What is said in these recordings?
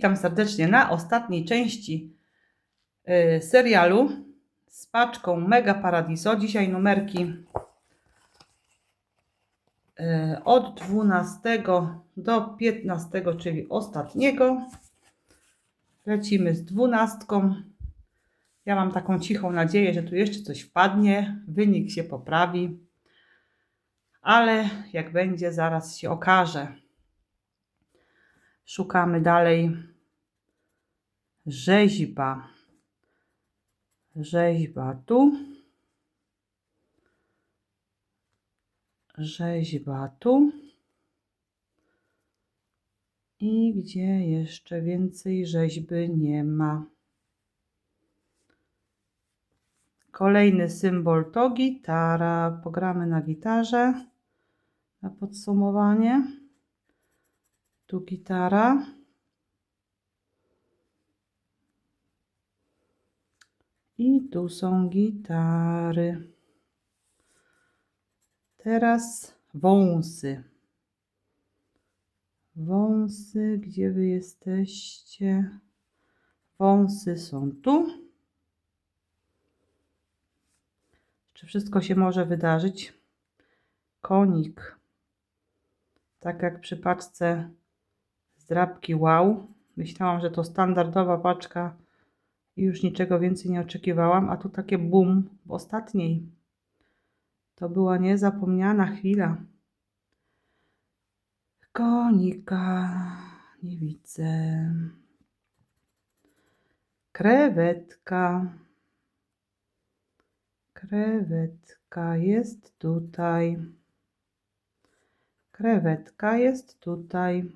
Witam serdecznie na ostatniej części y, serialu z paczką Mega Paradiso. Dzisiaj numerki y, od 12 do 15, czyli ostatniego. Lecimy z 12. Ja mam taką cichą nadzieję, że tu jeszcze coś wpadnie, wynik się poprawi, ale jak będzie, zaraz się okaże. Szukamy dalej rzeźba. Rzeźba tu. Rzeźba tu. I gdzie jeszcze więcej rzeźby nie ma. Kolejny symbol to gitara. Pogramy na gitarze na podsumowanie. Tu gitara. I tu są gitary. Teraz wąsy. Wąsy, gdzie wy jesteście? Wąsy są tu. Czy wszystko się może wydarzyć? Konik. Tak jak przy paczce z drapki Wow. Myślałam, że to standardowa paczka i już niczego więcej nie oczekiwałam, a tu takie bum w ostatniej. To była niezapomniana chwila. Konika nie widzę. Krewetka. Krewetka jest tutaj. Krewetka jest tutaj.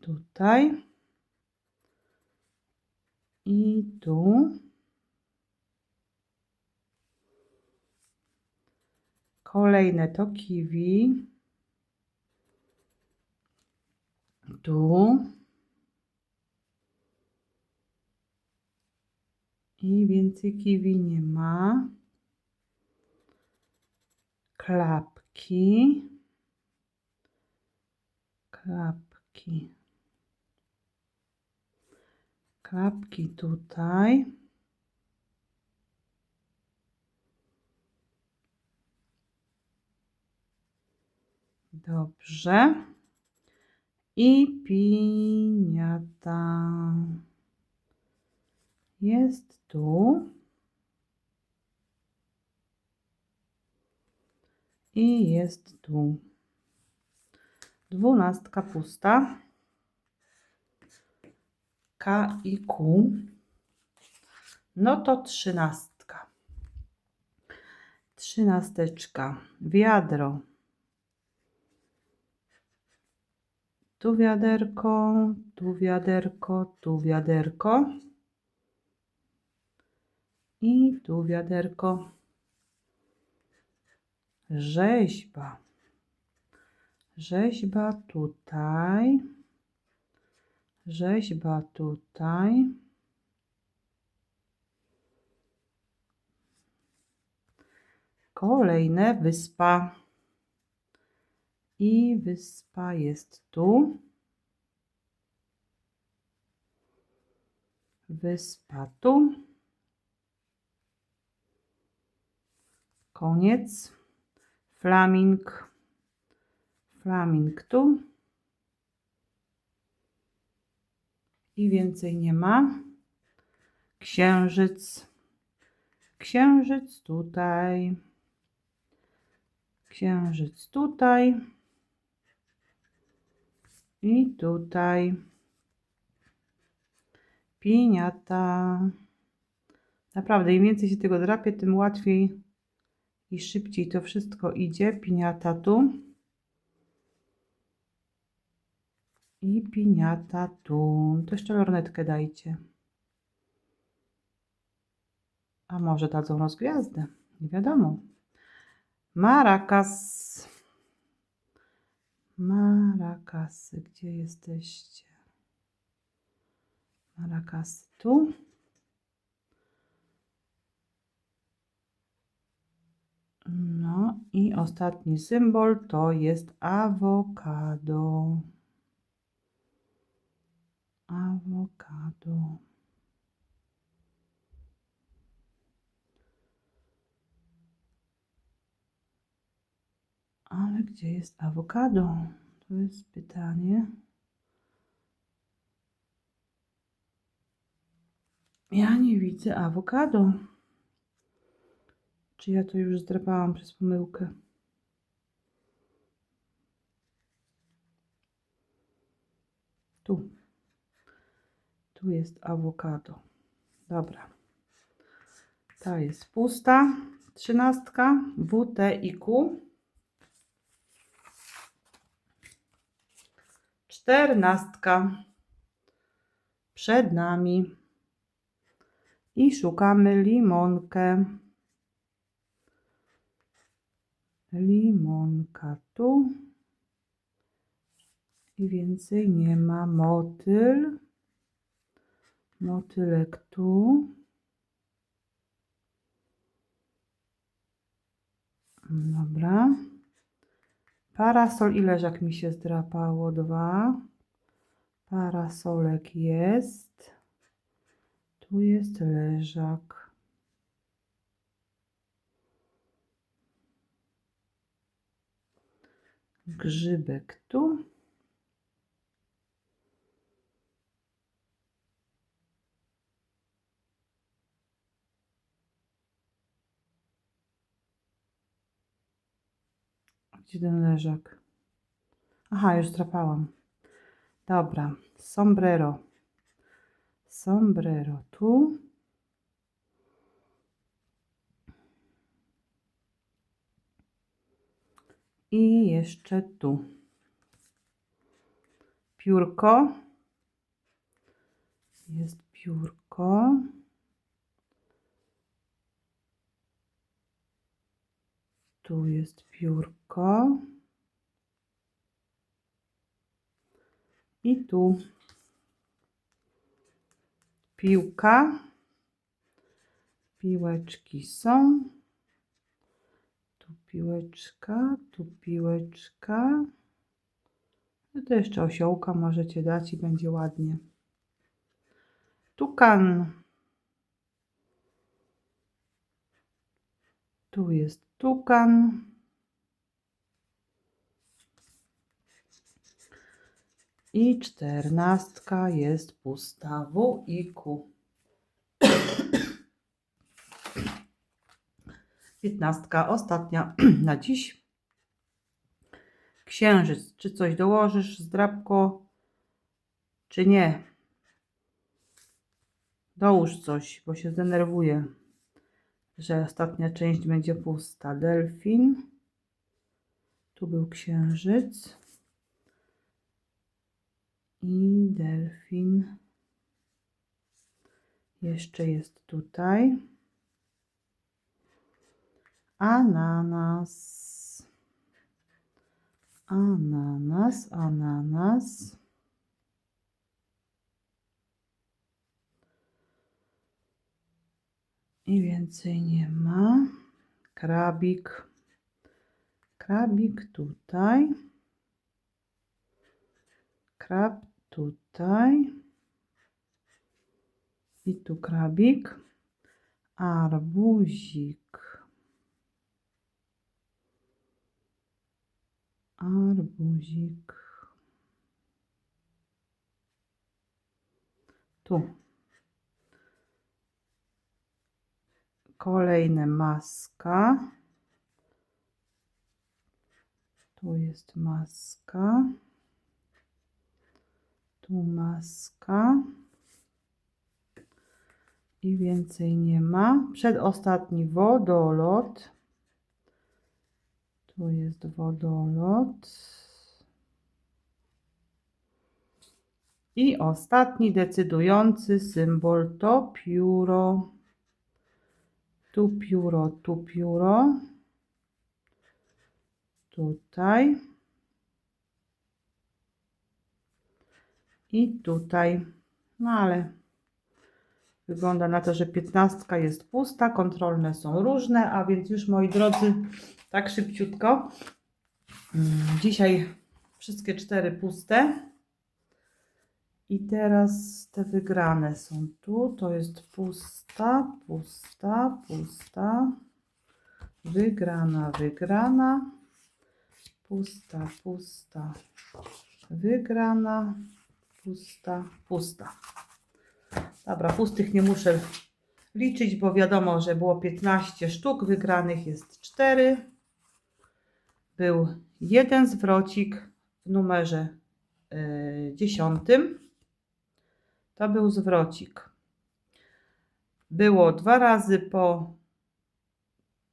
Tutaj. I tu. Kolejne to kiwi. Tu. I więcej kiwi nie ma. Klapki. Klapki. Klapki tutaj. Dobrze. I piniata. Jest tu. I jest tu. Dwunastka pusta. K i Q. No to trzynastka. Trzynasteczka. Wiadro. Tu wiaderko, tu wiaderko, tu wiaderko. I tu wiaderko. Rzeźba. Rzeźba tutaj. Rzeźba tutaj. Kolejne wyspa. I wyspa jest tu. Wyspa tu. Koniec. Flaming. Flaming tu. I więcej nie ma. Księżyc. Księżyc tutaj. Księżyc tutaj. I tutaj. Piniata. Naprawdę, im więcej się tego drapie, tym łatwiej i szybciej to wszystko idzie. Piniata tu. I piniata tu. To jeszcze lornetkę dajcie. A może dadzą rozgwiazdę? Nie wiadomo. Maracas. Maracasy, gdzie jesteście? Maracasy tu. No i ostatni symbol to jest awokado. Awokado. Ale gdzie jest awokado? To jest pytanie. Ja nie widzę awokado. Czy ja to już zdrapałam przez pomyłkę? Tu. Tu jest awokado. Dobra. Ta jest pusta. Trzynastka. W, T i Q. Czternastka. Przed nami. I szukamy limonkę. Limonka tu. I więcej nie ma. Motyl. Motylek tu. Dobra. Parasol i leżak mi się zdrapało. Dwa. Parasolek jest. Tu jest leżak. Grzybek tu. Gdzie ten leżak? Aha, już drapałam. Dobra. Sombrero. Sombrero tu. I jeszcze tu. Piórko. Jest piórko. Tu jest piórko. I tu piłka. Piłeczki są. Tu piłeczka, tu piłeczka. No to jeszcze osiołka możecie dać i będzie ładnie. Tukan. Tu jest tukan. I czternastka jest pusta W i Q. Piętnastka, ostatnia na dziś. Księżyc. Czy coś dołożysz, zdrabko, czy nie? Dołóż coś, bo się zdenerwuję, że ostatnia część będzie pusta. Delfin. Tu był księżyc. I delfin. Jeszcze jest tutaj. Ananas. Ananas, ananas. I więcej nie ma. Krabik. Krabik tutaj. Krab tutaj. I tu krabik. Arbuzik. Arbuzik. Tu. Kolejne maska. Tu jest maska. Tu maska. I więcej nie ma. Przedostatni wodolot. Tu jest wodolot. I ostatni decydujący symbol to pióro. Tu pióro, tu pióro. Tutaj. I tutaj. No ale wygląda na to, że piętnastka jest pusta, kontrolne są różne, a więc już moi drodzy, tak szybciutko. Mm, Dzisiaj wszystkie cztery puste. I teraz te wygrane są tu. To jest pusta, pusta, pusta. Wygrana, wygrana. Pusta, pusta. Wygrana. Pusta, pusta. Dobra, pustych nie muszę liczyć, bo wiadomo, że było 15 sztuk. Wygranych jest 4. Był jeden zwrocik w numerze y, dziesiątym. To był zwrocik. Było dwa razy po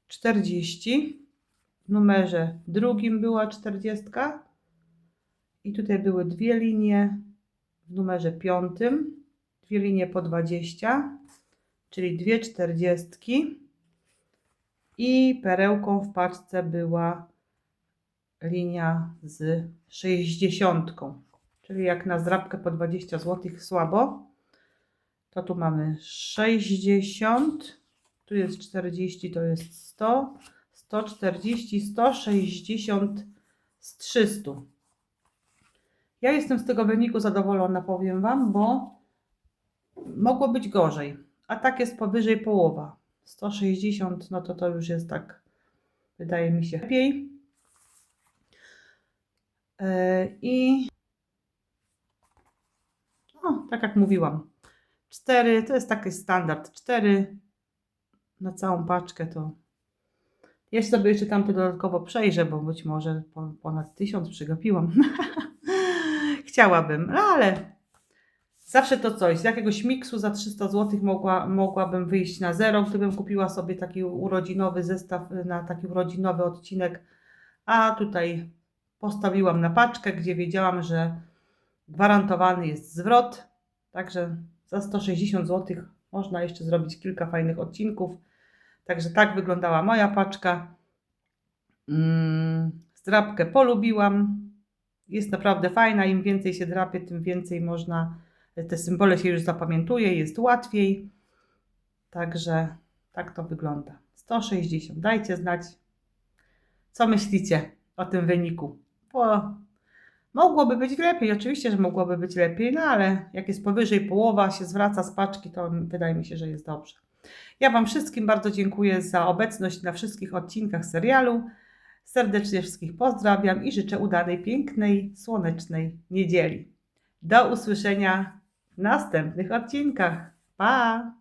40. W numerze drugim była 40. I tutaj były dwie linie w numerze piątym. Dwie linie po 20, czyli dwie czterdziestki. I perełką w paczce była linia z 60. Czyli jak na zdrabkę po 20 zł słabo, to tu mamy 60, tu jest 40, to jest 100, 140, 160 z 300. Ja jestem z tego wyniku zadowolona, powiem Wam, bo mogło być gorzej, a tak jest powyżej połowa. 160, no to to już jest tak, wydaje mi się, lepiej. E, I no, tak jak mówiłam, 4 to jest taki standard. 4 na całą paczkę to. Ja sobie jeszcze tamte dodatkowo przejrzę, bo być może po- ponad 1000 przegapiłam. Chciałabym, no ale zawsze to coś. Z jakiegoś miksu za 300 zł mogła, mogłabym wyjść na zero, gdybym kupiła sobie taki urodzinowy zestaw y, na taki urodzinowy odcinek. A tutaj postawiłam na paczkę, gdzie wiedziałam, że gwarantowany jest zwrot. Także za 160 zł można jeszcze zrobić kilka fajnych odcinków. Także tak wyglądała moja paczka. Mm, Zdrabkę polubiłam. Jest naprawdę fajna. Im więcej się drapie, tym więcej można. Te symbole się już zapamiętuje, jest łatwiej. Także tak to wygląda. 160. Dajcie znać, co myślicie o tym wyniku. Bo Mogłoby być lepiej, oczywiście, że mogłoby być lepiej, no ale jak jest powyżej połowa, się zwraca z paczki, to wydaje mi się, że jest dobrze. Ja Wam wszystkim bardzo dziękuję za obecność na wszystkich odcinkach serialu. Serdecznie wszystkich pozdrawiam i życzę udanej, pięknej, słonecznej niedzieli. Do usłyszenia w następnych odcinkach. Pa!